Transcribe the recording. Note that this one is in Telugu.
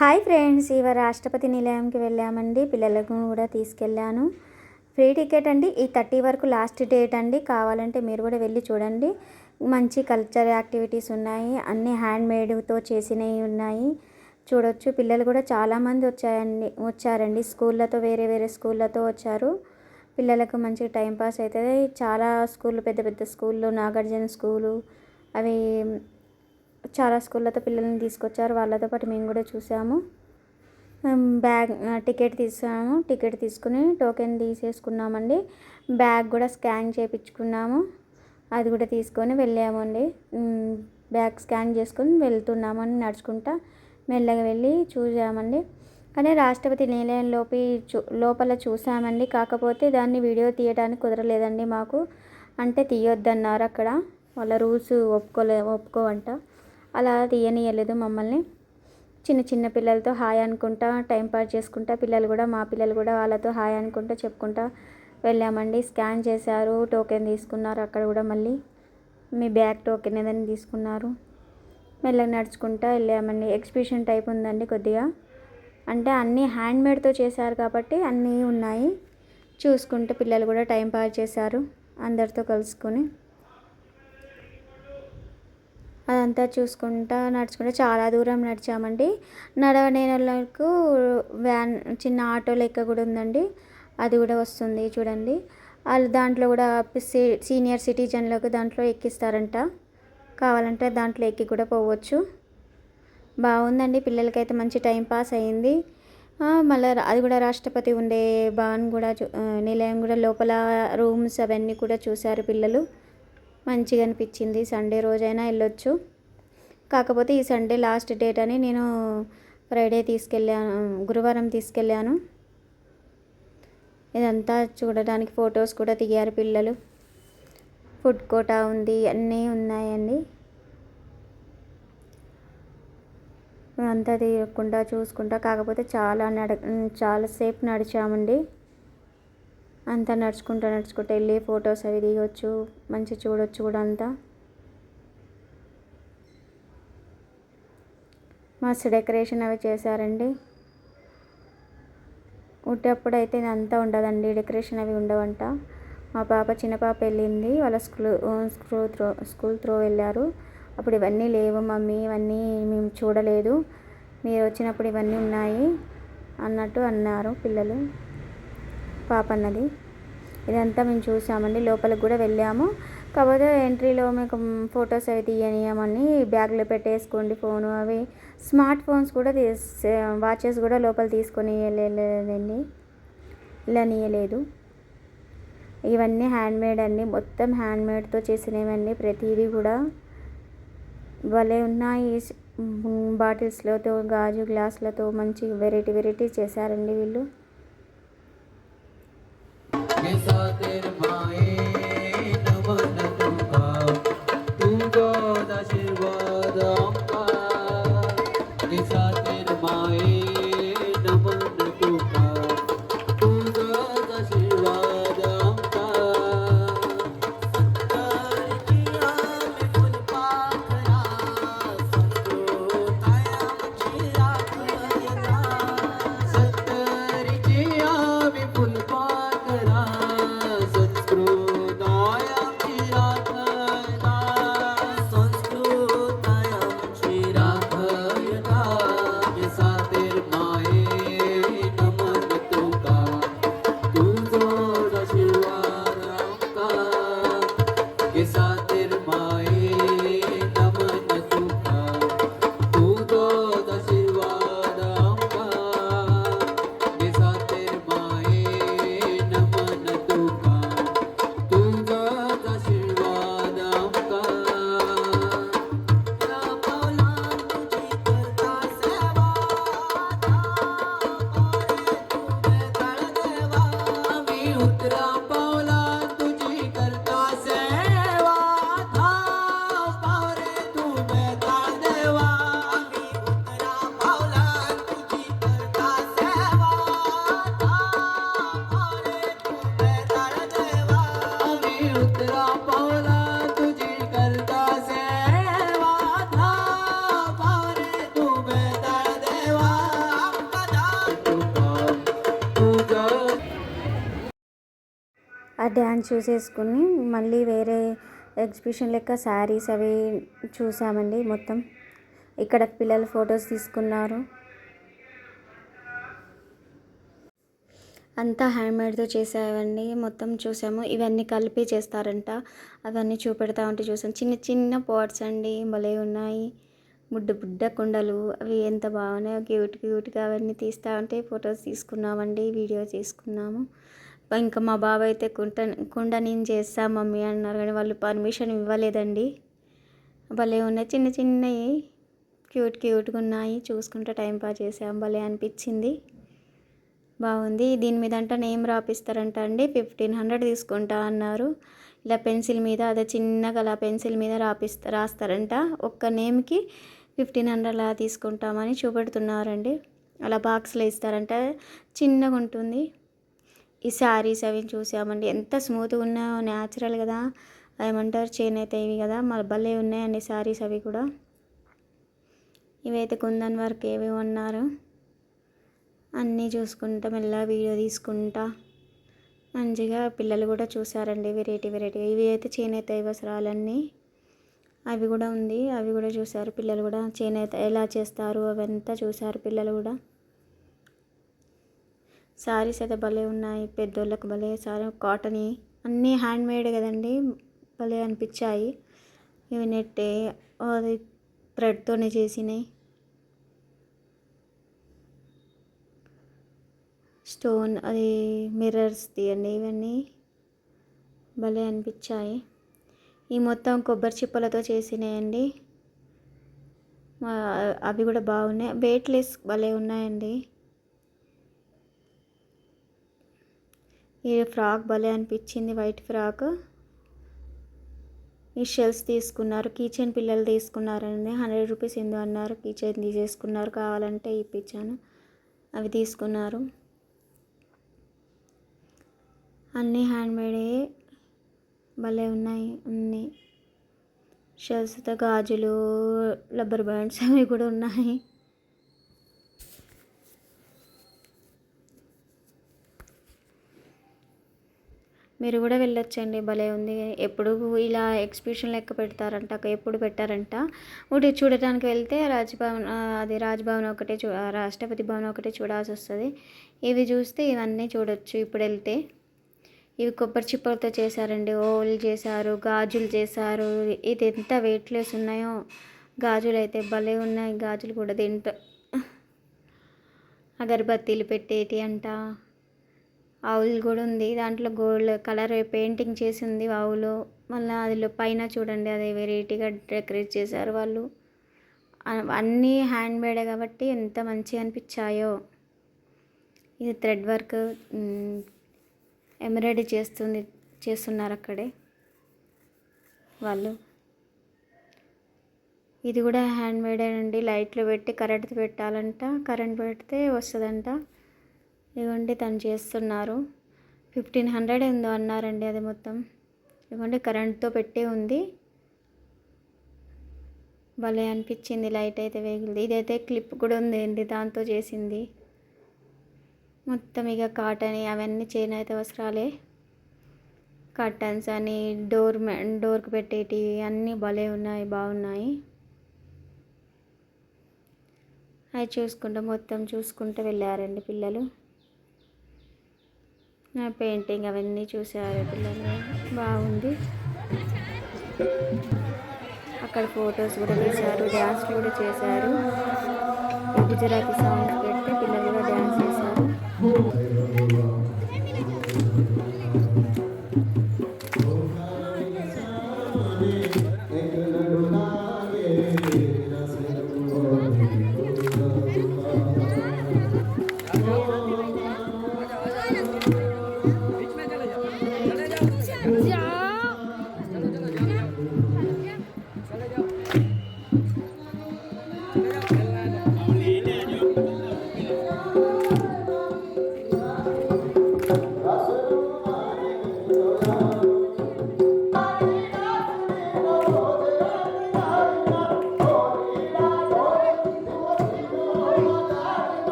హాయ్ ఫ్రెండ్స్ ఇవాళ రాష్ట్రపతి నిలయంకి వెళ్ళామండి. పిల్లలకు కూడా తీసుకెళ్ళాను. ఫ్రీ టికెట్ అండి. ఈ థర్టీ వరకు లాస్ట్ డేట్ అండి. కావాలంటే మీరు కూడా వెళ్ళి చూడండి. మంచి కల్చర్ యాక్టివిటీస్ ఉన్నాయి. అన్ని హ్యాండ్ మేడ్తో చేసినవి ఉన్నాయి. చూడొచ్చు. పిల్లలు కూడా చాలామంది వచ్చాయండి. వచ్చారండి. స్కూళ్ళతో వేరే వేరే స్కూళ్ళతో వచ్చారు. పిల్లలకు మంచి టైం పాస్ అవుతుంది. చాలా స్కూళ్ళు పెద్ద పెద్ద స్కూళ్ళు నాగార్జున స్కూలు అవి చాలా స్కూళ్ళతో పిల్లల్ని తీసుకొచ్చారు. వాళ్ళతో పాటు మేము కూడా చూసాము. బ్యాగ్ టికెట్ తీసాము. టికెట్ తీసుకుని టోకెన్ తీసేసుకున్నామండి. బ్యాగ్ కూడా స్కాన్ చేయించుకున్నాము అది కూడా తీసుకొని వెళ్ళామండి. బ్యాగ్ స్కాన్ చేసుకొని వెళ్తున్నామని నడుచుకుంటా మెల్లగా వెళ్ళి చూసామండి. కానీ రాష్ట్రపతి నిలయంలోపి చూ లోపల చూసామండి. కాకపోతే దాన్ని వీడియో తీయడానికి కుదరలేదండి మాకు. అంటే తీయొద్దన్నారు అక్కడ. వాళ్ళ రూల్స్ ఒప్పుకోలే ఒప్పుకోవంట. అలా తీయనియలేదు మమ్మల్ని. చిన్న చిన్న పిల్లలతో హాయ్ అనుకుంటా టైం పాస్ చేసుకుంటా పిల్లలు కూడా మా పిల్లలు కూడా వాళ్ళతో హాయ్ అనుకుంటా చెప్పుకుంటా వెళ్ళామండి. స్కాన్ చేశారు టోకెన్ తీసుకున్నారు అక్కడ కూడా మళ్ళీ మీ బ్యాగ్ టోకెన్ ఏదైనా తీసుకున్నారు. మెల్లగా నడుచుకుంటా వెళ్ళామండి. ఎగ్జిబిషన్ టైప్ ఉందండి కొద్దిగా. అంటే అన్నీ హ్యాండ్మేడ్తో చేశారు కాబట్టి అన్నీ ఉన్నాయి. చూసుకుంటే పిల్లలు కూడా టైం పాస్ చేశారు అందరితో కలుసుకొని. అదంతా చూసుకుంటా నడుచుకుంటా. చాలా దూరం నడిచామండి. నడవనేలకు వ్యాన్ చిన్న ఆటో లెక్క కూడా ఉందండి. అది కూడా వస్తుంది చూడండి. వాళ్ళు దాంట్లో కూడా సీనియర్ సిటిజన్లకు దాంట్లో ఎక్కిస్తారంట. కావాలంటే దాంట్లో ఎక్కి కూడా పోవచ్చు. బాగుందండి. పిల్లలకైతే మంచి టైం పాస్ అయింది. మళ్ళీ అది కూడా రాష్ట్రపతి ఉండే భవన్ కూడా నిలయం కూడా లోపల రూమ్స్ అవన్నీ కూడా చూశారు పిల్లలు. మంచిగా అనిపించింది. సండే రోజైనా వెళ్ళొచ్చు. కాకపోతే ఈ సండే లాస్ట్ డేట్ అని నేను ఫ్రైడే తీసుకెళ్ళాను గురువారం తీసుకెళ్ళాను. ఇదంతా చూడడానికి ఫొటోస్ కూడా దిగారు పిల్లలు. ఫుడ్ కోటా ఉంది అన్నీ ఉన్నాయండి. అంతా తీయకుండా చూసుకుంటా కాకపోతే చాలా నడ చాలాసేపు నడిచామండి. అంతా నడుచుకుంటూ నడుచుకుంటూ వెళ్ళి ఫొటోస్ అవి దిగొచ్చు మంచి చూడొచ్చు కూడా అంతా. మస్తు డెకరేషన్ అవి చేశారండి. ఉట్టేప్పుడు అయితే ఇదంతా ఉండదండి డెకరేషన్ అవి ఉండవంట. మా పాప చిన్న పాప వెళ్ళింది వాళ్ళ school school through school through వెళ్ళారు. అప్పుడు ఇవన్నీ లేవు మమ్మీ ఇవన్నీ మేము చూడలేదు. మీరు వచ్చినప్పుడు ఇవన్నీ ఉన్నాయి అన్నట్టు అన్నారు పిల్లలు. పాప అన్నది ఇదంతా మేము చూసామండి. లోపలికి కూడా వెళ్ళాము. కాకపోతే ఎంట్రీలో మీకు ఫొటోస్ అవి తీయనియమని బ్యాగ్లో పెట్టేసుకోండి ఫోను అవి. స్మార్ట్ ఫోన్స్ కూడా వాచెస్ కూడా లోపల తీసుకొని వెళ్ళలేదండి. నీయలేదు ఇవన్నీ హ్యాండ్మేడ్ అండి. మొత్తం హ్యాండ్మేడ్తో చేసినవండి. ప్రతిదీ కూడా భలే ఉన్నాయి. బాటిల్స్లతో గాజు గ్లాసులతో మంచి వెరైటీ వెరైటీ చేశారండి వీళ్ళు. সাথের মায়ের డ్యాన్స్ చూసేసుకుని మళ్ళీ వేరే ఎగ్జిబిషన్ లెక్క శారీస్ అవి చూసామండి మొత్తం. ఇక్కడ పిల్లలు ఫొటోస్ తీసుకున్నారు. అంతా హ్యాండ్మేడ్తో చేసేవండి. మొత్తం చూసాము. ఇవన్నీ కలిపి చేస్తారంట. అవన్నీ చూపెడతా ఉంటే చూసాం. చిన్న చిన్న పాట్స్ అండి. భలే ఉన్నాయి. బుడ్డ బుడ్డ కుండలు అవి ఎంత బాగున్నాయో. క్యూట్ క్యూట్గా అవన్నీ తీస్తూ ఉంటే ఫొటోస్ తీసుకున్నామండి. వీడియో తీసుకున్నాము. ఇంకా మా బాబు అయితే కుంట కుండ నేను చేస్తా మమ్మీ అన్నారు కానీ వాళ్ళు పర్మిషన్ ఇవ్వలేదండి. భలే ఉన్నాయి చిన్న చిన్నవి క్యూట్ క్యూట్గా ఉన్నాయి. చూసుకుంటే టైం పాస్ చేసాం భలే అనిపించింది. బాగుంది. దీని మీద అంటే నేమ్ రాపిస్తారంట అండి ఫిఫ్టీన్ హండ్రెడ్ తీసుకుంటా అన్నారు. ఇలా పెన్సిల్ మీద అదే చిన్నగా అలా పెన్సిల్ మీద రాపిస్తా రాస్తారంట. ఒక్క నేమ్కి ఫిఫ్టీన్ హండ్రెడ్ అలా తీసుకుంటామని చూపెడుతున్నారండి. అలా బాక్స్లో ఇస్తారంట. చిన్నగా ఉంటుంది. ఈ శారీస్ అవి చూసామండి. ఎంత స్మూత్గా ఉన్నాయో న్యాచురల్ కదా. ఏమంటారు? చేనేత ఇవి కదా. మన భలే ఉన్నాయండి శారీస్ అవి కూడా. ఇవైతే కుందన్ వర్క్ ఏవి ఉన్నారు అన్నీ చూసుకుంటా మెల్లగా వీడియో తీసుకుంటా. మంచిగా పిల్లలు కూడా చూసారండి వెరైటీ వెరైటీ ఇవి అయితే చేనేత వస్త్రాలన్నీ అవి కూడా ఉంది. అవి కూడా చూసారు పిల్లలు కూడా. చేనేత ఎలా చేస్తారు? అవంతా చూసారు పిల్లలు కూడా. శారీస్ అయితే భలే ఉన్నాయి. పెద్దోళ్ళకి భలే సారీ కాటన్ అన్నీ హ్యాండ్ మేడ్ కదండి. భలే అనిపించాయి. ఇవి నెట్టే అది థ్రెడ్తోనే చేసినాయి. స్టోన్ అది మిర్రర్స్ తీయండి ఇవన్నీ. భలే అనిపించాయి. ఈ మొత్తం కొబ్బరి చిప్పలతో చేసినాయండి. అవి కూడా బాగున్నాయి. వెయిట్లెస్ భలే ఉన్నాయండి. ఈ ఫ్రాక్ భలే అనిపించింది వైట్ ఫ్రాక్. ఈ షెల్స్ తీసుకున్నారు కిచెన్ పిల్లలు తీసుకున్నారండి హండ్రెడ్ రూపీస్ ఎందు అన్నారు కిచెన్ తీసేసుకున్నారు కావాలంటే ఇప్పించాను అవి తీసుకున్నారు. అన్నీ హ్యాండ్మేడే భలే ఉన్నాయి అన్నీ. షెల్స్తో గాజులు రబ్బర్ బ్యాండ్స్ అవి కూడా ఉన్నాయి. మీరు కూడా వెళ్ళొచ్చండి భలే ఉంది. ఎప్పుడు ఇలా ఎగ్జిబిషన్ లెక్క పెడతారంట ఎప్పుడు పెట్టారంట? ఒకటి చూడటానికి వెళ్తే రాజభవన్ అది రాజ్భవన్ ఒకటే చూ రాష్ట్రపతి భవన్ ఒకటే చూడాల్సి వస్తుంది. ఇవి చూస్తే ఇవన్నీ చూడొచ్చు ఇప్పుడు వెళ్తే. ఇవి కొబ్బరి చిప్పలతో చేశారండి ఓలు చేశారు గాజులు చేశారు. ఇది ఎంత వెయిట్లెస్ ఉన్నాయో. గాజులు అయితే భలే ఉన్నాయి గాజులు కూడా దీంట్లో అగరబత్తీలు పెట్టేటి అంట. ఆవులు కూడా ఉంది. దాంట్లో గోల్డ్ కలర్ పెయింటింగ్ చేసి ఉంది ఆవులు. మళ్ళీ అదిలో పైన చూడండి అది వెరైటీగా డెకరేట్ చేశారు వాళ్ళు. అన్నీ హ్యాండ్మేడే కాబట్టి ఎంత మంచిగా అనిపించాయో. ఇది థ్రెడ్ వర్క్ ఎంబ్రాయిడరీ చేస్తుంది చేస్తున్నారు అక్కడే వాళ్ళు. ఇది కూడా హ్యాండ్ మేడ్ అండి. లైట్లు పెట్టి కరెంట్ పెట్టాలంట. కరెంట్ పెడితే వస్తుందంట. ఇదిగోండి తను చేస్తున్నారు. ఫిఫ్టీన్ హండ్రెడ్ ఏందో అన్నారండి అది మొత్తం. ఇదిగోండి కరెంట్తో పెట్టే ఉంది. భలే అనిపించింది లైట్ అయితే వేగిలింది. ఇదైతే క్లిప్ కూడా ఉంది అండి దాంతో చేసింది. మొత్తం ఇక కాటన్ అవన్నీ చేనేత వస్త్రాలే. కర్టన్స్ అని డోర్ డోర్కి పెట్టేటివి అన్నీ భలే ఉన్నాయి బాగున్నాయి. అవి చూసుకుంటూ మొత్తం చూసుకుంటూ వెళ్ళారండి పిల్లలు. పెయింటింగ్ అవన్నీ చూసారు పిల్లలు. బాగుంది. అక్కడ ఫొటోస్ కూడా తీశారు డ్యాన్స్ కూడా చేశారు. గుజరాతీ సాంగ్స్ పెడితే పిల్లలు కూడా డ్యాన్స్ చేశారు.